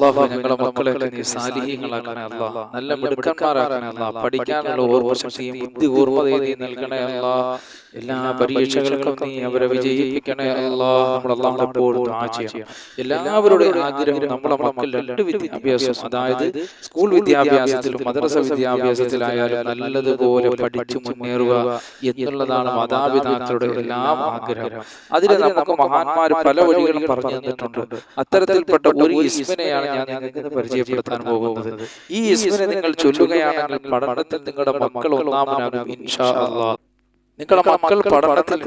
അള്ളാഹു ഞങ്ങളുടെ മക്കളെയൊക്കെ നീ സാലിഹ്യങ്ങളാക്കണേ അല്ലാ നല്ല മിടുക്കന്മാരാക്കണേ അല്ലാ പഠിക്കാനുള്ള ബുദ്ധി നൽകണേ അല്ലാ എല്ലാ പരീക്ഷകൾക്കും നീ അവരെ വിജയിപ്പിക്കണേ അല്ലാ നമ്മൾ അള്ളാഹുടെ എപ്പോഴും എല്ലാവരുടെയും ആഗ്രഹം നമ്മുടെ മക്കൾ രണ്ട് വിദ്യാഭ്യാസം. അതായത് സ്കൂൾ വിദ്യാഭ്യാസത്തിലും മദ്രസ വിദ്യാഭ്യാസത്തിലായാലും നല്ലതുപോലെ പഠിച്ചു മുന്നേറുക എന്നുള്ളതാണ് മാതാപിതാക്കളുടെ എല്ലാം ആഗ്രഹം. അതിന് നമുക്ക് മഹാന്മാർ പല വഴികളും പറഞ്ഞു തന്നിട്ടുണ്ട് അത്തരത്തിൽപ്പെട്ട ഒരു ഇസ്മിനെയാണ് ഞാൻ നിങ്ങൾക്ക് പരിചയപ്പെടുത്താൻ പോകുന്നത്? ഈ ഇസ്മിനെ നിങ്ങൾ ചൊല്ലുകയാണെങ്കിൽ പഠനത്തിൽ നിങ്ങളുടെ മക്കൾ ഒന്നാമനാകും ഇൻഷാ അള്ളാഹ് നിങ്ങളുടെ മക്കൾ പഠനത്തിൽ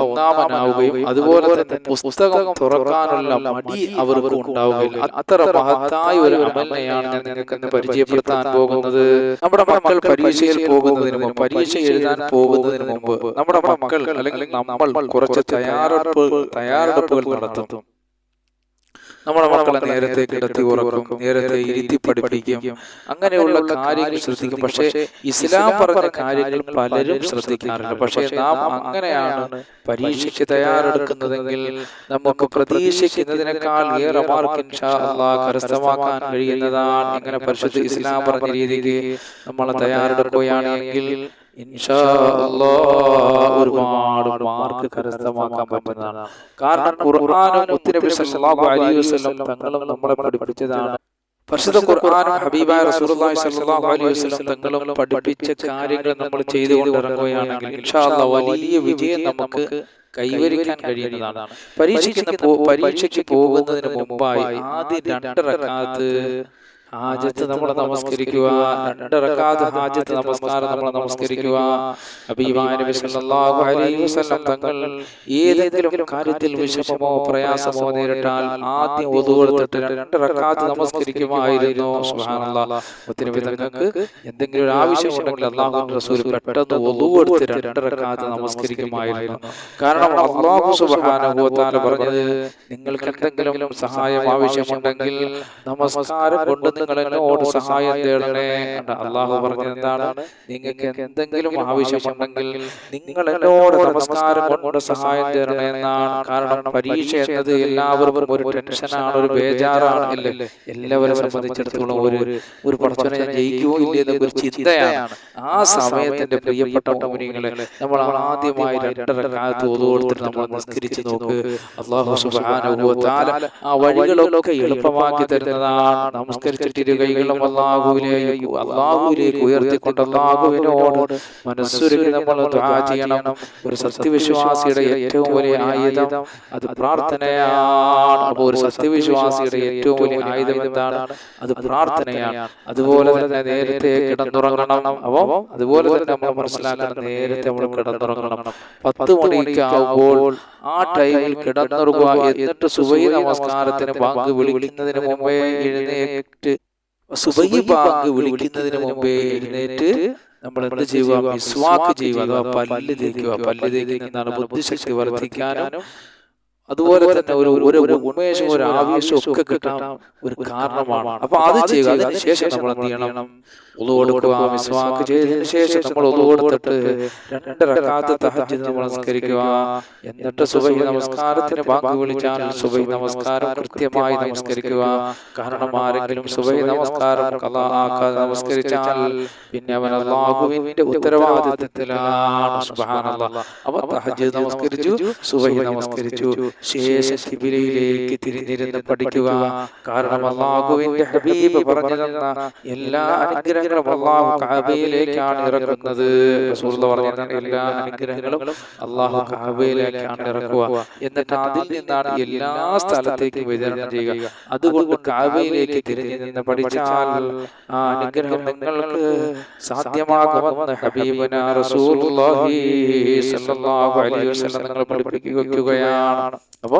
ഒന്നാമനാവുകയും അതുപോലെ തന്നെ പുസ്തകം തുറക്കാനുള്ള മടി അവർക്ക് ഉണ്ടാവുകയും അത്ര മഹത്തായ ഒരു അമലിനെയാണ് ഞാൻ നിങ്ങൾക്ക് പരിചയപ്പെടുത്താൻ പോകുന്നത്? നമ്മുടെ മക്കൾ പരീക്ഷയിൽ പോകുന്നതിന് മുമ്പ് പരീക്ഷ എഴുതാൻ പോകുന്നതിന് മുമ്പ് നമ്മുടെ മക്കൾ അല്ലെങ്കിൽ നമ്മൾ കുറച്ച് തയ്യാറെടുപ്പ് തയ്യാറെടുപ്പുകൾ നടത്തും. നമ്മുടെ മക്കളെ നേരത്തെ കിടത്തി ഉറക്കും നേരത്തെ ഇരുത്തി പഠിപ്പിക്കും. അങ്ങനെയുള്ള കാര്യങ്ങൾ ശ്രദ്ധിക്കും. പക്ഷേ ഇസ്ലാം പറഞ്ഞ കാര്യങ്ങൾ പലരും ശ്രദ്ധിക്കാറില്ല പക്ഷേ നാം അങ്ങനെയാണ് പരീക്ഷയ്ക്ക് തയ്യാറെടുക്കുന്നതെങ്കിൽ നമുക്ക് പ്രതീക്ഷിക്കുന്നതിനേക്കാൾ ഏറെ മാർക്ക് ഇൻഷാ അള്ളാഹ് കരസ്ഥമാക്കാൻ കഴിയുന്നതാണ്. ഇങ്ങനെ പരിശുദ്ധ ഇസ്ലാം പറഞ്ഞ രീതിക്ക് നമ്മൾ തയ്യാറെടുക്കുകയാണെങ്കിൽ ഒരുപാട് മാർക്ക് കരസ്ഥമാക്കാൻ പറ്റുന്നതാണ്. കാരണം ഖുർആനും മുത്തുനബി സല്ലല്ലാഹു അലൈഹി വസല്ലം തങ്ങളും നമ്മളെ പഠിപ്പിച്ചതാണ്. പരിശുദ്ധ ഖുർആനും ഹബീബായ റസൂലുള്ളാഹി സ്വല്ലല്ലാഹു അലൈഹി വസല്ലം തങ്ങളും പഠിപ്പിച്ച കാര്യങ്ങൾ നമ്മൾ ചെയ്തുകൊണ്ട് ഇറങ്ങുകയാണെങ്കിൽ ഇൻഷാ അല്ലാഹ് വലിയ വിജയം നമുക്ക് കൈവരിക്കാൻ കഴിയുന്നതാണ്. പരീക്ഷയ്ക്ക് പരീക്ഷയ്ക്ക് പോകുന്നതിന് മുമ്പായി ആദ്യം രണ്ട് റക്കാത്ത് ഹാജത്ത് നമ്മൾ നമസ്കരിക്കുക രണ്ടിറക്കാത്ത ഹാജത്ത് നമസ്കാരം നമ്മൾ നമസ്കരിക്കുക. തങ്ങൾ ഏതെങ്കിലും കാര്യത്തിൽ വിഷമമോ പ്രയാസമോ നേരിട്ടാൽ ആദ്യം ഒതുകൊടുത്തിട്ട് രണ്ടിറക്കാത്ത് നമസ്കരിക്കുമായിരുന്നു. മുത്തനബി തങ്ങൾക്ക് എന്തെങ്കിലും ഒരു ആവശ്യമുണ്ടെങ്കിൽ അള്ളാഹു റസൂൽ പെട്ടെന്ന് ഒതുകൊടുത്ത് രണ്ടിറക്കാത്ത് നമസ്കരിക്കുമായിരുന്നു. കാരണം അള്ളാഹു തആല പറഞ്ഞത് നിങ്ങൾക്ക് എന്തെങ്കിലും സഹായം ആവശ്യമുണ്ടെങ്കിൽ നമസ്കാരം കൊണ്ട് നിങ്ങൾ എന്നോട് സഹായം തേടണേ അള്ളാഹു പറഞ്ഞ എന്താണ്? നിങ്ങൾക്ക് എന്തെങ്കിലും ആവശ്യമുണ്ടെങ്കിൽ നിങ്ങൾ എന്നോട് നമസ്കാരം കൊണ്ട് സഹായം തേടണേ എന്നാണ്. കാരണം പരീക്ഷ എന്നത് എല്ലാവർക്കും ഒരു ടെൻഷനാണ് ഒരു ബേജാറാണ് അല്ലേ? എല്ലാവരെ സംബന്ധിച്ചിടത്തോളം ഒരു ഒരു പഠിച്ചവനെ ഞാൻ ജയിക്കുമോ ഇല്ലേ എന്നൊരു ചിന്തയാണ്. ആ സമയത്തിന്റെ പ്രിയപ്പെട്ട മോനിങ്ങളെ നമ്മൾ ആദ്യമായി രണ്ടര കാലത്ത് ഒതു കൊടുത്തിട്ട് നമ്മൾ നിസ്കരിച്ച് നോക്ക്. അള്ളാഹു സുബാന ആ വഴികളൊക്കെ എളുപ്പമാക്കി തരുന്നതാണ് നമസ്കരിച്ചിട്ട് ഇരു കൈകളും അള്ളാഹുവിലേക്ക് അള്ളാഹുവിലേക്ക് ഉയർത്തിക്കൊണ്ട് അള്ളാഹുവിനോട് മനസ്സുരുകി നമ്മൾ ചെയ്യണം. ഒരു സത്യവിശ്വാസിയുടെ ഏറ്റവും വലിയ ആയുധം അത് പ്രാർത്ഥനയാണ്. അപ്പോൾ ഒരു സത്യവിശ്വാസിയുടെ ഏറ്റവും വലിയ ആയുധം എന്താണ്? അത് പ്രാർത്ഥനയാണ്. അതുപോലെ തന്നെ നേരത്തെ കിടന്നുറങ്ങണം. അപ്പോ അതുപോലെ തന്നെ നമ്മൾ മനസ്സിലാക്കണം. നേരത്തെ നമ്മൾ കിടന്നുറങ്ങണം. പത്ത് മണിക്ക് ആവുമ്പോൾ ആ ടൈമിൽ കിടന്നുറങ്ങുക എന്നിട്ട് സുബൈ നമസ്കാരത്തിന് പങ്ക് വിളിക്കുന്നതിന് മുമ്പേ എഴുന്നേറ്റ് സുബൈ ബാങ്ക് വിളിക്കുന്നതിന് മുമ്പേ എഴുന്നേറ്റ് നമ്മൾ എന്ത് ചെയ്യുക മിസ്വാക്ക് ചെയ്യുക അഥവാ പല്ല് തേക്കുക പല്ല് തേക്കുന്നതാണ് ബുദ്ധിശക്തി വർദ്ധിക്കാനും അതുപോലെ തന്നെ ഒരു ഒരു ഉന്മേഷവും ഒരു ആവേശവും ഒക്കെ കിട്ടാൻ ഒരു കാരണമാണ്. അപ്പൊ അത് ചെയ്യുക അതിന് ശേഷം നമ്മൾ എന്ത് ചെയ്യണം? ഒതു കൊടുക്കുക മിസ്വാക്ക് ചെയ്തതിന് ശേഷം നമ്മൾ ഒതു രണ്ടരക്കാത്ത നമ്മൾ നമസ്കരിക്കുക എന്നിട്ട് സുബഹി നമസ്കാരത്തിന് ബാങ്ക് വിളിച്ചാൽ സുബഹി നമസ്കാരം കൃത്യമായി നമസ്കരിക്കുക. കാരണം ആരെങ്കിലും സുബഹി നമസ്കാരം ഖലാ ആക്കാതെ നമസ്കരിച്ചാൽ പിന്നെ അവൻ അള്ളാഹുവിന്റെ ഉത്തരവാദിത്വത്തിലാണ്. തഹജ്ജുദ് നമസ്കരിച്ചു സുബഹി നമസ്കരിച്ചു. ശേഷം കിബിലയിലേക്ക് തിരിഞ്ഞിരുന്ന് പഠിക്കുക. കാരണം അള്ളാഹുവിന്റെ ഹബീബ് പറഞ്ഞു തന്ന എല്ലാ അനുഗ്രഹങ്ങളും അള്ളാഹു കാബയിലേക്കാണ് ഇറക്കുന്നത്. പറഞ്ഞതാണ് എല്ലാ അനുഗ്രഹങ്ങളും അള്ളാഹു കാബയിലേക്കാണ് ഇറക്കുക. എന്നിട്ട് അതിൽ നിന്നാണ് എല്ലാ സ്ഥലത്തേക്കും വിതരണം ചെയ്യുക. അതുകൊണ്ട് കാബയിലേക്ക് തിരിഞ്ഞു നിന്ന് പഠിച്ചാൽ ആ അനുഗ്രഹം നിങ്ങൾക്ക് സാധ്യമാകുമെന്ന് ഹബീബന റസൂലുള്ളാഹി സ്വല്ലല്ലാഹു അലൈഹി വസല്ലം നിങ്ങൾ പഠിപ്പിക്കുകയാണ്. അപ്പോ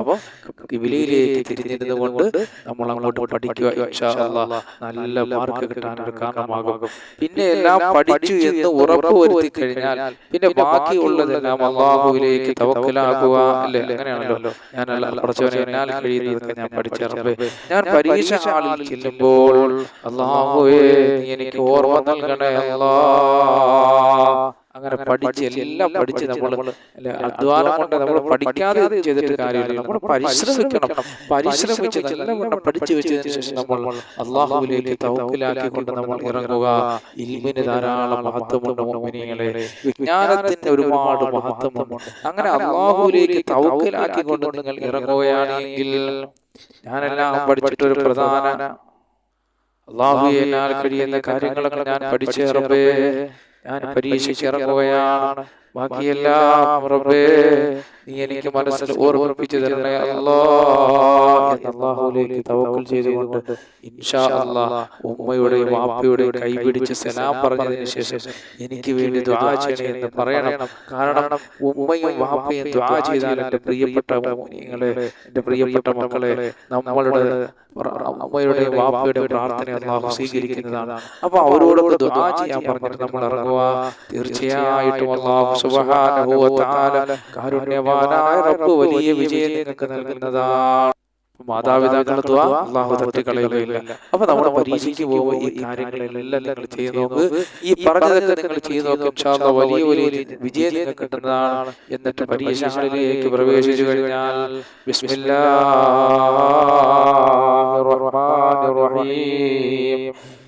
കിബിലയിലേക്ക് തിരിഞ്ഞിരുന്നത് കൊണ്ട് നമ്മൾ അങ്ങോട്ട് പഠിക്കുക നല്ല മാർക്ക് കിട്ടാൻ ഒരു കാരണമാകും. പിന്നെ എല്ലാം പഠിച്ചു എന്ന് ഉറപ്പ് വരുത്തി കഴിഞ്ഞാൽ പിന്നെ ബാക്കിയുള്ളതെല്ലാം അള്ളാഹുവിലേക്ക് തവക്കലാകുക അല്ലേ? അങ്ങനെയാണല്ലോ. ഞാൻ പഠിച്ചവനെ എന്നാൽ കഴിയുന്നതൊക്കെ ഞാൻ പഠിച്ചറപ്പേ ഞാൻ പരീക്ഷ ഹാളിൽ ചെല്ലുമ്പോൾ അള്ളാഹുവേ എനിക്ക് ഓർമ്മ നൽകണേ അല്ലാ. അങ്ങനെ പഠിച്ച് എല്ലാം പഠിച്ച് നമ്മൾ അധ്വാനം കൊണ്ട് നമ്മൾ പഠിക്കാതെ ചെയ്തിട്ട് കാര്യമില്ല. നമ്മൾ പരിശ്രമിക്കണം. പരിശ്രമിച്ച് നല്ലവണ്ണം പഠിച്ചു വെച്ചതിന് ശേഷം നമ്മൾ അള്ളാഹുവിലേക്ക് തവക്കിലാക്കിക്കൊണ്ട് നമ്മൾ ഇറങ്ങുക. ഇൽമിന് ധാരാളം മഹത്വമുണ്ട് മോമിനികളെ വിജ്ഞാനത്തിന് ഒരുപാട് മഹത്വമുണ്ട്. അങ്ങനെ അള്ളാഹുവിലേക്ക് തവക്കിലാക്കിക്കൊണ്ട് നിങ്ങൾ ഇറങ്ങുകയാണെങ്കിൽ ഞാനെല്ലാം പഠിച്ചിട്ട് ഒരു പ്രധാന അള്ളാഹുവിനാൽ കഴിയുന്ന കാര്യങ്ങളൊക്കെ ഞാൻ പഠിച്ചേറപ്പേ ഞാൻ പരീക്ഷയ്ക്ക് ഇറങ്ങുകയാണ്. ബാക്കിയെല്ലാം റബ്ബേ നീ എനിക്ക് മനസ്സിൽ ഓർമ്മിപ്പിച്ചു തരണേ അല്ലാ എന്ന് അള്ളാഹുലേക്ക് തവക്കൽ ചെയ്തുകൊണ്ട് ഇൻഷാ അല്ലാ ഉമ്മയുടെയും വാപ്പയുടെയും കൈപിടിച്ച് സലാം പറഞ്ഞതിന് ശേഷം എനിക്ക് വേണ്ടി ദ്വാ ചെയ്യണേ എന്ന് പറയണം. കാരണം ഉമ്മയും വാപ്പയും ദ്വാ ചെയ്താൽ എന്റെ പ്രിയപ്പെട്ട നിങ്ങളെ എന്റെ പ്രിയപ്പെട്ട മക്കളെ നമ്മളുടെ അമ്മയുടെയും വാപ്പയുടെയും പ്രാർത്ഥന അള്ളാഹു സ്വീകരിക്കുന്നതാണ്. അപ്പൊ അവരോടൊക്കെ ദ്വാ ചെയ്യാൻ പറഞ്ഞിട്ട് നമ്മൾ ഇറങ്ങുക. തീർച്ചയായിട്ടും അള്ളാഹു കാരുണ്യവാനായ റബ്ബ് വലിയ വിജയം നിങ്ങൾക്ക് നൽകുന്നതാണ്. മാതാപിതാക്കളെ ദ്വാ അള്ളാഹു തട്ടിക്കളയുകയില്ല അപ്പൊ നമ്മുടെ പരീക്ഷയ്ക്ക് പോകുമ്പോൾ ഈ കാര്യങ്ങളെല്ലാം നിങ്ങൾ ചെയ്തു നോക്ക്. ഈ പറഞ്ഞതൊക്കെ നിങ്ങൾ ചെയ്തു നോക്കും. വലിയ വലിയ വിജയം നിങ്ങൾക്ക് കിട്ടുന്നതാണ് എന്നിട്ട് പരീക്ഷകളിലേക്ക് പ്രവേശിച്ചു കഴിഞ്ഞാൽ ബിസ്മില്ലാഹിർ الرحمن الرحيم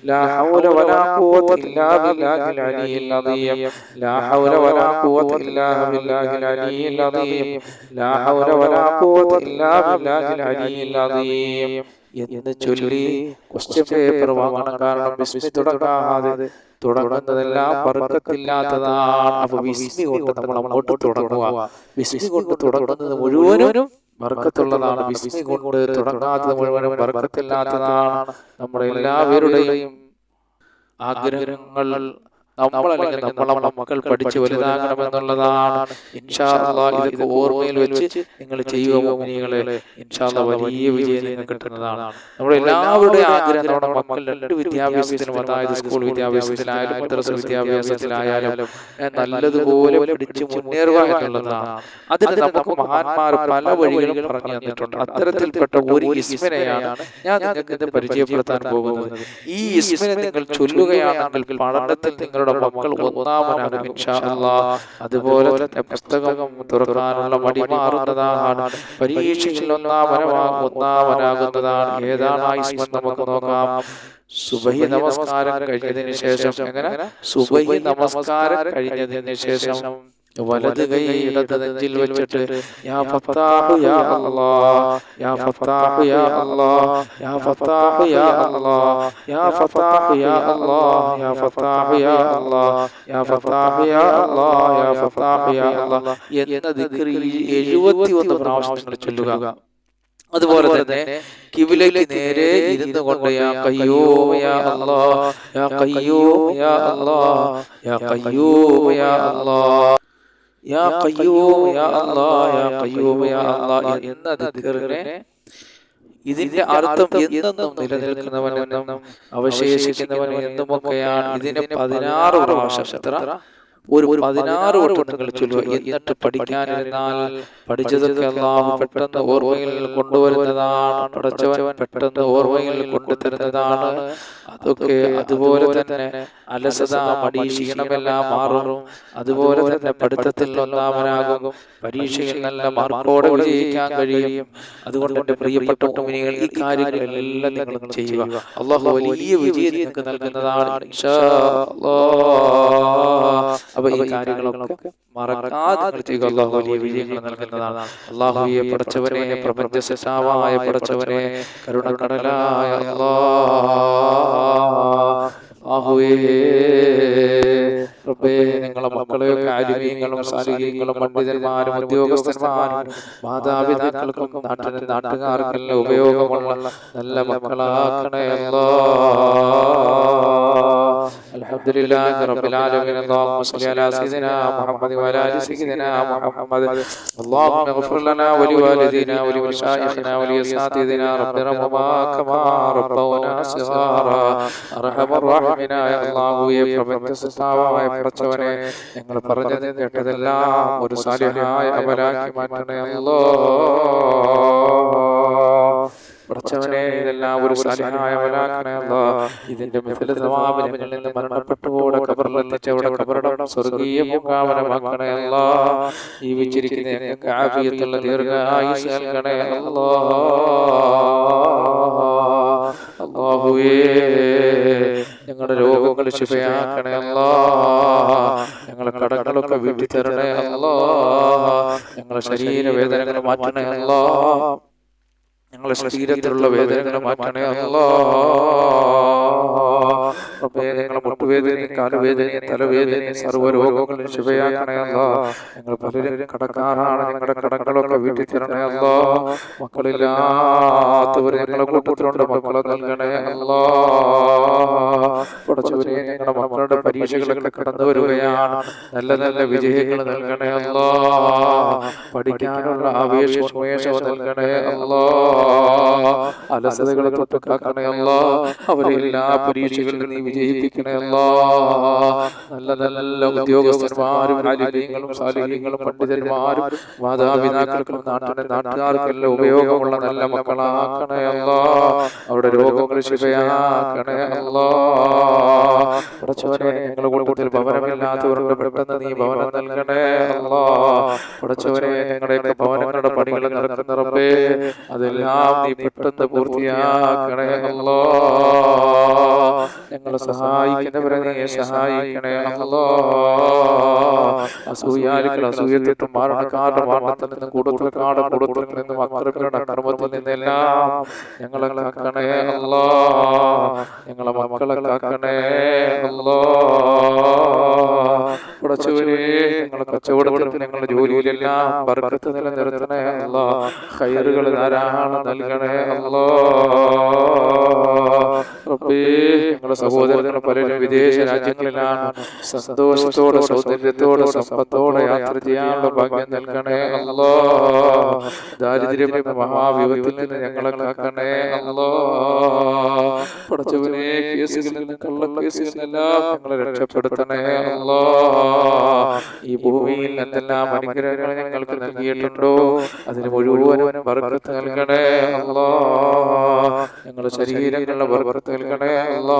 لا حول ولا قوة إلا بالله العلي العظيم لا حول ولا قوة إلا بالله العلي العظيم لا حول ولا قوة إلا بالله العلي العظيم എന്ന് ചൊല്ലി ക്വസ്റ്റ്യൻ പേപ്പർ വാങ്ങണം കാരണം ബിസ്മി തുടങ്ങാതെ തുടങ്ങുന്നതെല്ലാം പറക്കത്തില്ലാത്തതാണ് അപ്പൊ വിസ്മി കൊണ്ട് നമ്മൾ അങ്ങോട്ട് തുടങ്ങുക വിസ്മി കൊണ്ട് തുടങ്ങുന്നത് മുഴുവനും ബർക്കത്തുള്ളതാണ് വിസ്മി കൊണ്ട് തുടങ്ങാത്തത് മുഴുവനും ബർക്കത്തില്ലാത്തതാണ് നമ്മുടെ എല്ലാവരുടെയും ആഗ്രഹങ്ങൾ നമ്മളല്ലെങ്കിൽ നമ്മളെ മക്കൾ പഠിച്ച് വലുതാകണമെന്നുള്ളതാണ്. ഇതൊക്കെ ഓർമ്മയിൽ വെച്ച് നിങ്ങൾ ചെയ്യുക മോമിനികളെ ഇൻഷാല്ലാ വലിയ വിജയം നിങ്ങൾക്ക് കിട്ടുന്നതാണ്. നമ്മുടെ എല്ലാവരുടെയും ആഗ്രഹം നമ്മുടെ മക്കൾ രണ്ട് വിദ്യാഭ്യാസത്തിനും അതായത് സ്കൂൾ വിദ്യാഭ്യാസത്തിലായാലും മദ്രസ വിദ്യാഭ്യാസത്തിലായാലും നല്ലതുപോലെ പഠിച്ച് മുന്നേറുക എന്നുള്ളതാണ് അതിന് നമുക്ക് മഹാന്മാർ പല വഴികളും പറഞ്ഞു തന്നിട്ടുണ്ട്. അത്തരത്തിൽപ്പെട്ട ഒരു ഇസ്മിനെയാണ് ഞാൻ നിങ്ങൾക്ക് ഇത് പരിചയപ്പെടുത്താൻ പോകുന്നത്. ഈ ഇസ്മിനെ നിങ്ങൾ ചൊല്ലുകയാണെങ്കിൽ പഠനത്തിൽ നിങ്ങളുടെ മക്കൾ ഒന്നാമനാകും അതുപോലെ തന്നെ പുസ്തകം തുറക്കാനുള്ള മടി മാറുന്നതാണ്. പരീക്ഷയിൽ ഒന്നാമനമാകും ഒന്നാമനാകുന്നതാണ്. ഏതാണ് ആ ഇസ്മൻ നമുക്ക് നോക്കാം. സുബഹി നമസ്കാരം കഴിഞ്ഞതിന് ശേഷം എങ്ങനെ? സുബഹി നമസ്കാരം കഴിഞ്ഞതിന് ശേഷം വലത് കൈ ഇടത് നെഞ്ചിൽ വെച്ചിട്ട് യാ ഫത്താഹു യാ അല്ലാഹ് യാ ഫത്താഹു യാ അല്ലാഹ് യാ ഫത്താഹു യാ അല്ലാഹ് യാ ഫത്താഹു യാ അല്ലാഹ് യാ ഫത്താഹു യാ അല്ലാഹ് യാ ഫത്താഹു യാ അല്ലാഹ് യാ ഫത്താഹു യാ അല്ലാഹ് എന്ന ദിക്ർ 71 പ്രാവശ്യങ്ങൾ ചൊല്ലുക അതുപോലെ തന്നെ കിബിലേക്ക് നേരെ ഇരുന്നു കൊണ്ട് യാ കയ്യൂം യാ അല്ലാഹ് യാ കയ്യൂം യാ അല്ലാഹ് യാ കയ്യൂം യാ അല്ലാഹ് യാ കയ്യൂം യാ അല്ലാഹ് യാ കയ്യൂം യാ അല്ലാഹ് എന്ന ദിക്റിനെ ഇതിന്റെ അർത്ഥം എന്നെന്നും നിലനിൽക്കുന്നവനെന്നും അവശേഷിക്കുന്നവൻ എന്നുമൊക്കെയാണ് ഇതിന്റെ പതിനാറ് പ്രാവശ്യം എത്ര ഒരു പതിനാറ് വട്ടം നിങ്ങൾ ചൊല്ലുക. എന്നിട്ട് പഠിക്കാനിരുന്നാൽ പഠിച്ചതൊക്കെ അള്ളാഹു പെട്ടെന്ന് ഓർമ്മയിൽ കൊണ്ടുവരുന്നതാണ്. പഠിച്ചവൻ പെട്ടെന്ന് ഓർമ്മയിൽ കൊണ്ടുതരുന്നതാണ് അതൊക്കെ അതുപോലെ തന്നെ അലസത മടി ക്ഷീണമെല്ലാം മാറും. അതുപോലെ തന്നെ പഠിത്തത്തിൽ ഒന്നാമനാകും. പരീക്ഷയിൽ നല്ല മാർക്കോടെ വിജയിക്കാൻ കഴിയും. അതുകൊണ്ട് എന്റെ പ്രിയപ്പെട്ട മുനികൾ ഈ കാര്യങ്ങളെല്ലാം നിങ്ങൾ ചെയ്യുക. അള്ളാഹു വലിയ വിജയം നിങ്ങൾക്ക് നൽകുന്നതാണ്. ഇൻഷാ. അപ്പൊ ഈ കാര്യങ്ങളൊക്കെ മറക്കാതെ ചെയ്യുക അള്ളാഹു വലിയ വിജയങ്ങൾ നൽകുന്നതാണ്. അള്ളാഹുയെ പടച്ചവനെ പ്രപഞ്ച സൃഷ്ടാവായ പടച്ചവനെ കരുണക്കടലായ അള്ളാഹുവേ റബ്ബേ നിങ്ങളെ മക്കളെയൊക്കെ ആലിമീങ്ങളും സാലിഹീങ്ങളും പണ്ഡിതന്മാരും ഉദ്യോഗസ്ഥന്മാരും മാതാപിതാക്കൾക്കും നാട്ടിലെ നാട്ടുകാർക്കെല്ലാം ഉപയോഗമുള്ള നല്ല മക്കളാക്കണേ അല്ലാ الحمد لله رب العالمين اللهم صل على سيدنا محمد وعلى ال سيدنا محمد اللهم اغفر لنا ولوالدينا ولمشايخنا ولاساتذتنا رب ارحمهما كما ربونا صغارا ارحم الراحمين يا الله യെ പ്രപഞ്ച സൃഷ്ടാവായ പടച്ചവനെ ഞങ്ങൾ പറഞ്ഞത് കേട്ടതെല്ലാം ഒരു സാലിഹായ അമലാക്കി മാറ്റണേ അല്ലോ പടച്ചവനെ ഇതെല്ലാം ഒരു സാലിഹായ ഇതിന്റെ മിഥില നിന്ന് മരണപ്പെട്ടുകൂടെ കബറിലെത്തിച്ച് അവിടെ കബറടം സ്വർഗീയ ജീവിച്ചിരിക്കുന്ന ഞങ്ങൾക്ക് ആഫിയത്തുള്ള ഞങ്ങളുടെ രോഗങ്ങൾ ശിഫയാക്കണേ അല്ലാ ഞങ്ങളെ കടങ്ങളൊക്കെ വീട്ടി തരണേ അല്ലാ ഞങ്ങളുടെ ശരീരവേദനകൾ മാറ്റണേ അല്ലാ ഞങ്ങളുടെ ശരീരത്തിലുള്ള വേദനകൾ മാറ്റണേ അല്ലാ. ഞങ്ങളെ മുട്ടുവേദനയും കാലുവേദനയും തലവേദനയും സർവരോഗങ്ങളും ശിവയാക്കണേ അല്ലാ. ഞങ്ങൾ പലരും കടക്കാറാണ് ഞങ്ങളുടെ കടങ്ങളൊക്കെ വീട്ടിൽ തരണേ അല്ലാ. മക്കളില്ലാത്തവർ ഞങ്ങളുടെ കൂട്ടത്തിലുണ്ട് മക്കളെ നൽകണേ അല്ലാ. പടച്ചവരെ ഞങ്ങളുടെ മക്കളുടെ പരീക്ഷകളൊക്കെ കടന്നു വരികയാണ്. നല്ല നല്ല വിജയങ്ങൾ നൽകണേ അല്ലാ. പഠിക്കാനുള്ള ആവേശോന്മേഷവും നൽകണേ അല്ലാ. അലസതകളെ തൊട്ട് കാക്കണേ അല്ലാ അവരെ എല്ലാ പരീക്ഷകളിലും നീ വിജയിപ്പിക്കണേ അല്ലാ നല്ല നല്ല ഉദ്യോഗസ്ഥന്മാരും ആലിമീങ്ങളും സാലിഹീങ്ങളും പണ്ഡിതന്മാരും മാതാപിതാക്കൾക്കും നാട്ടിലെ നാട്ടുകാർക്കെല്ലാം ഉപയോഗമുള്ള നല്ല മക്കളാക്കണേ അല്ലാ അവരുടെ രോഗങ്ങൾ ശിവയാക്കണേ അല്ലാ പടച്ചവനെ ഞങ്ങളുടെ കുടുംബത്തിൽ ഭവനമില്ലാത്തവരുടെ പെട്ടെന്ന് നീ ഭവനം നൽകണേ അല്ലാ. പടച്ചവനെ ഞങ്ങളുടെയൊക്കെ ഭവനങ്ങളുടെ പണികൾ നടക്കുന്ന റബ്ബേ. അതെല്ലാം നീ പെട്ടെന്ന് പൂർത്തിയാക്കണേ അല്ലോ ഞങ്ങളെ സഹായിക്കുന്നവരെ നീ സഹായിക്കണേ അല്ലോ അസൂയാലുകൾ അസൂയത്തിട്ടും മാരണക്കാരുടെ മാരണത്തിൽ നിന്നും കൂടുതൽക്കാട് കൂടുതൽ നിന്നും അക്രമികളുടെ അക്രമത്തിൽ നിന്നെല്ലാം ഞങ്ങളെ കാക്കണേ അല്ലോ ഞങ്ങളെ മക്കളെ കാക്കണേ അല്ലാ പടച്ചവരെ ഞങ്ങളുടെ കച്ചവടത്തിലും ഞങ്ങളുടെ ജോലിയിലെല്ലാം ബർക്കത്ത് നിലനിർത്തണേ. അല്ലോ ഹൈറുകൾ ധാരാളം നൽകണേ. അല്ലാ റബ്ബേ ഞങ്ങളുടെ സഹോദരങ്ങൾ പലരും വിദേശ രാജ്യങ്ങളിലാണ്. സന്തോഷത്തോടെ സൗന്ദര്യത്തോടെ സമ്പത്തോടെ യാത്ര ചെയ്യാനുള്ള ഭാഗ്യം നൽകണേ അല്ലോ. ദാരിദ്ര്യം എന്ന മഹാവിപത്തിൽ നിന്ന് ഞങ്ങളെ കാക്കണേ അല്ലോ. പടച്ചവനെ കേസുകളിൽ നിന്ന് കള്ള കേസുകളിൽ നിന്നെല്ലാം ഞങ്ങളെ രക്ഷപ്പെടുത്തണേ അല്ലോ. ഈ ഭൂമിയിൽ എന്തെല്ലാം അനുഗ്രഹങ്ങൾ ഞങ്ങൾക്ക് നൽകിയിട്ടുണ്ടോ അതിന് മുഴുവനും ബർക്കത്ത് നൽകണേ അല്ലോ. ഞങ്ങളുടെ ശരീരങ്ങളുടെ ബർക്കത്ത് നൽകണേ അല്ലാ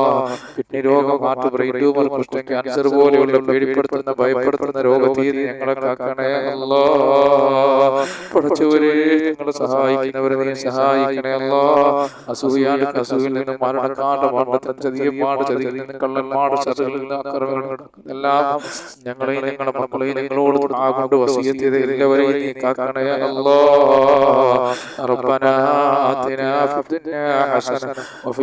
കിഡ്നി രോഗം ഹാർട്ട് ബ്രെയിൻ ട്യൂമർ കുഷ്ഠം ക്യാൻസർ പോലെയുള്ള പേടിപ്പെടുത്തുന്ന ഭയപ്പെടുത്തുന്ന രോഗതീതി ഞങ്ങളെ കാക്കണേ അല്ലാ പഠിച്ചവരെ ഞങ്ങളെ സഹായിക്കുന്നവരെ നീ സഹായിക്കണേ അല്ലാ അസൂയാണ്ട് അസൂയിൽ നിന്ന് മരണക്കാണ്ട് മരണത്തിൽ ചതിയപ്പാട് ചതിയിൽ നിന്ന് കള്ളന്മാട് ചതികളിൽ നിന്ന് അക്രമങ്ങൾ എല്ലാം ഞങ്ങളെയും ഞങ്ങളുടെ മക്കളെയും ഞങ്ങളോട് ആകൊണ്ട് വസീയത്ത് എല്ലാവരെയും നീ കാക്കണേ അല്ലാ ربنا آتنا في الدنيا حسنة وفي